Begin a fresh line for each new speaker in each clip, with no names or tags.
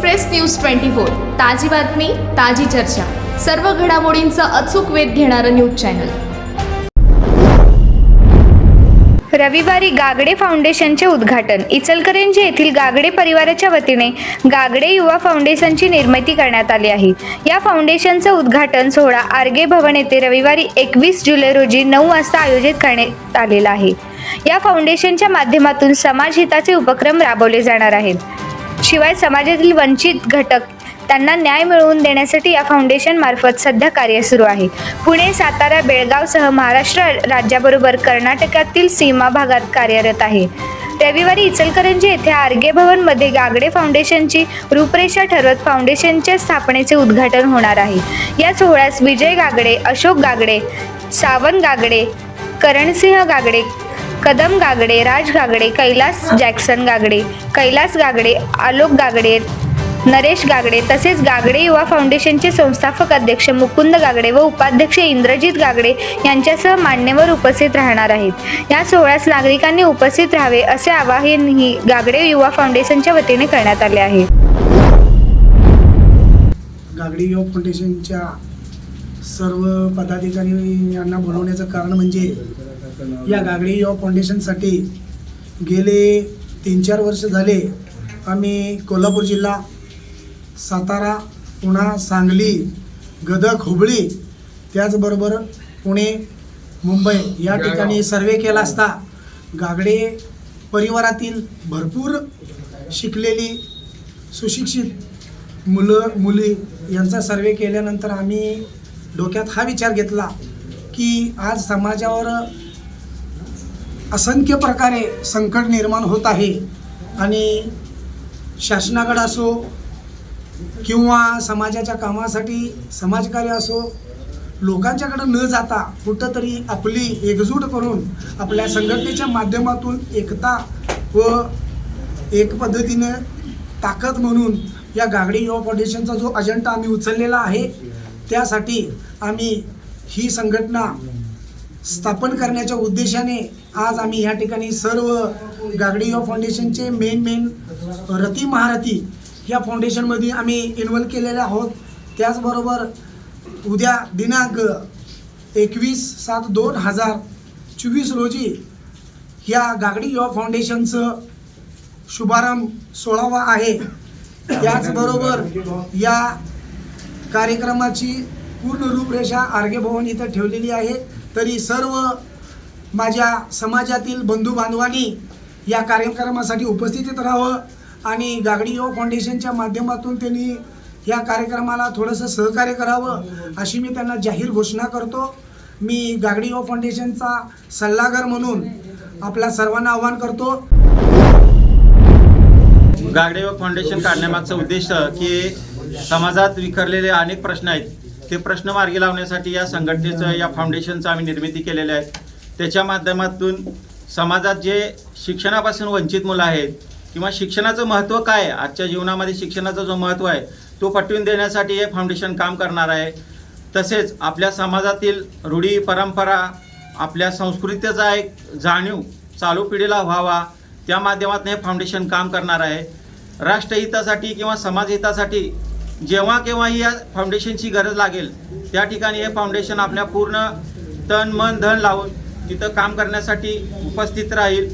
Express news twenty four. ताजी बातमी ताजी चर्चा. सर्व घडामोडींचा अचूक वेध घेणारं न्यूज चॅनल.
रविवारी गागडे फाउंडेशनचे उद्घाटन. इचलकरंजी येथील गागडे परिवाराच्या वतीने गागडे युवा फाउंडेशनची निर्मिती करण्यात आली आहे. या फाउंडेशनचं उद्घाटन सोहळा आर्गे भवन येथे रविवारी एकवीस जुलै रोजी नऊ वाजता आयोजित करण्यात आलेला आहे. या फाउंडेशनच्या माध्यमातून समाजहिताचे उपक्रम राबवले जाणार आहेत. शिवाय समाजातील वंचित घटक त्यांना न्याय मिळवून देण्यासाठी या फाउंडेशन मार्फत सध्या कार्य सुरू आहे. पुणे सातारा बेळगावसह महाराष्ट्र राज्याबरोबर कर्नाटकातील सीमा भागात कार्यरत आहे. रविवारी इचलकरंजी येथे आर्गे भवनमध्ये गागडे फाउंडेशनची रूपरेषा ठरवत फाउंडेशनच्या स्थापनेचे उद्घाटन होणार आहे. या सोहळ्यास विजय गागडे अशोक गागडे सावन गागडे करणसिंह गागडे कदम गागडे राज गागडे कैलास जॅक्सन गागडे कैलास गागडे आलोक गागडे नरेश गागडे तसेच गागडे युवा फाउंडेशनचे संस्थापक अध्यक्ष मुकुंद गागडे व उपाध्यक्ष इंद्रजित गागडे यांच्यासह मान्यवर उपस्थित राहणार आहेत. या सोहळ्यास नागरिकांनी उपस्थित राहावे असे आवाहनही गागडे युवा फाउंडेशनच्या वतीने करण्यात आले आहे.
गागडे युवा फाउंडेशनच्या सर्व पदाधिकारी यांना बोलवण्याचं कारण म्हणजे या गागडी युवा फाउंडेशनसाठी गेले तीन चार वर्ष झाले आम्ही कोल्हापूर जिल्हा सातारा पुणा सांगली गदग हुबळी त्याचबरोबर पुणे मुंबई या ठिकाणी सर्वे केला असता गागडे परिवारातील भरपूर शिकलेली सुशिक्षित मुलं मुली यांचा सर्वे केल्यानंतर आम्ही डोक्यात हा विचार घेतला की आज समाजावर असंख्य प्रकारे संकट निर्माण होत आहे आणि शासनाकडं असो किंवा समाजाच्या कामासाठी समाजकार्य असो लोकांच्याकडं न जाता कुठंतरी आपली एकजूट करून आपल्या संघटनेच्या माध्यमातून एकता व एक पद्धतीनं ताकद म्हणून या गागडी युवा फाउंडेशनचा जो अजेंडा आम्ही उचललेला आहे त्यासाठी आम्ही ही संघटना स्थापन करण्याच्या उद्देशाने आज आम्ही या ठिकाणी सर्व गागडी युवा फाउंडेशनचे मेन मेन रती महारथी या फाउंडेशनमध्ये आम्ही इन्व्हॉल्व केलेले आहोत. त्याचबरोबर उद्या दिनांक एकवीस सात दोन हजार चोवीस रोजी या गागडी युवा फाउंडेशनचं शुभारंभ सोळावा आहे. त्याचबरोबर या कार्यक्रमाची पूर्ण रूपरेषा आर्गे भवन इथं ठेवलेली आहे. तरी सर्व माझ्या समाजातील बंधू बांधवांनी या कार्यक्रमासाठी उपस्थितीत राहावं आणि गागडी युवा फाउंडेशनच्या माध्यमातून त्यांनी या कार्यक्रमाला थोडंसं सहकार्य करावं अशी मी त्यांना जाहीर घोषणा करतो. मी गागडी युवा फाउंडेशनचा सल्लागार म्हणून आपल्या सर्वांना आवाहन करतो.
गागडे व फाउंडेशन काढण्यामागचा उद्देश की समाजात विखरलेले अनेक प्रश्न आहेत. ते प्रश्न मार्गी लावण्यासाठी या संघटनेचं या फाउंडेशनचं आम्ही निर्मिती केलेली आहे. त्याच्या माध्यमातून समाजात जे शिक्षणापासून वंचित मुलं आहेत किंवा शिक्षणाचं महत्त्व काय आजच्या जीवनामध्ये शिक्षणाचं जो महत्त्व आहे तो पटवून देण्यासाठी हे फाउंडेशन काम करणार आहे. तसेच आपल्या समाजातील रूढी परंपरा आपल्या संस्कृतीचा एक जाणीव चालू पिढीला व्हावा त्या माध्यमातून हे फाउंडेशन काम करणार आहे. राष्ट्रहितासाठी किंवा समाजहितासाठी जेव्हा केव्हाही या फाउंडेशनची गरज लागेल त्या ठिकाणी हे फाउंडेशन आपल्या पूर्ण तन मन धन लावून तिथं काम करण्यासाठी उपस्थित राहील.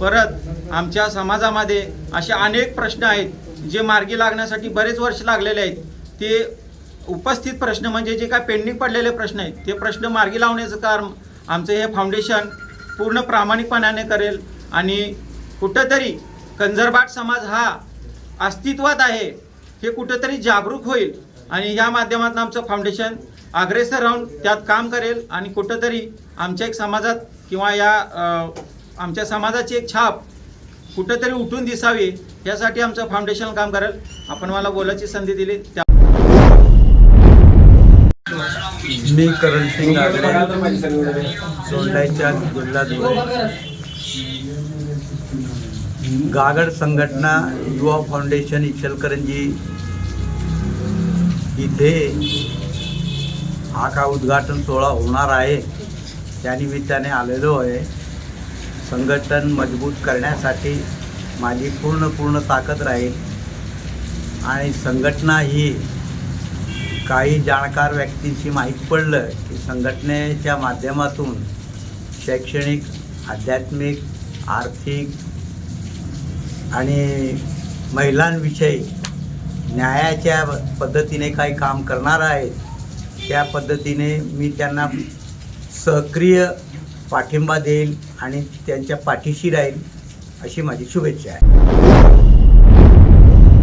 परत आमच्या समाजामध्ये असे अनेक प्रश्न आहेत जे मार्गी लागण्यासाठी बरेच वर्ष लागलेले आहेत. ते उपस्थित प्रश्न म्हणजे जे काय पेंडिंग पडलेले प्रश्न आहेत ते प्रश्न मार्गी लावण्याचं काम आमचं हे फाउंडेशन पूर्ण प्रामाणिकपणाने करेल. आणि कुठंतरी कंजरबाट समाज हा अस्तित्वात आहे. हे कुठंतरी जागरूक होईल. आणि या माध्यमातून आमचं फाउंडेशन अग्रेसर राहून त्यात काम करेल आणि कुठंतरी आमच्या एक समाजात किंवा या आमच्या समाजाची एक छाप कुठंतरी उठून दिसावी यासाठी आमचं फाउंडेशन काम करेल. आपण मला बोलायची संधी दिली. त्या
मी करण सिंग आगडे सोंडाईच्या गागड संघटना युवा फाउंडेशन इचलकरंजी इथे हा का उद्घाटन सोहळा होणार आहे. त्यानिमित्ताने आलेलो आहे. संघटन मजबूत करण्यासाठी माझी पूर्ण पूर्ण ताकद राहील. आणि संघटना ही काही जाणकार व्यक्तींशी माहीत पडलं की संघटनेच्या माध्यमातून शैक्षणिक आध्यात्मिक आर्थिक आणि महिलांविषयी न्यायाच्या पद्धतीने काही काम करणार आहेत. त्या पद्धतीने मी त्यांना सक्रिय पाठिंबा देईल आणि त्यांच्या पाठीशी राहील अशी माझी शुभेच्छा आहे.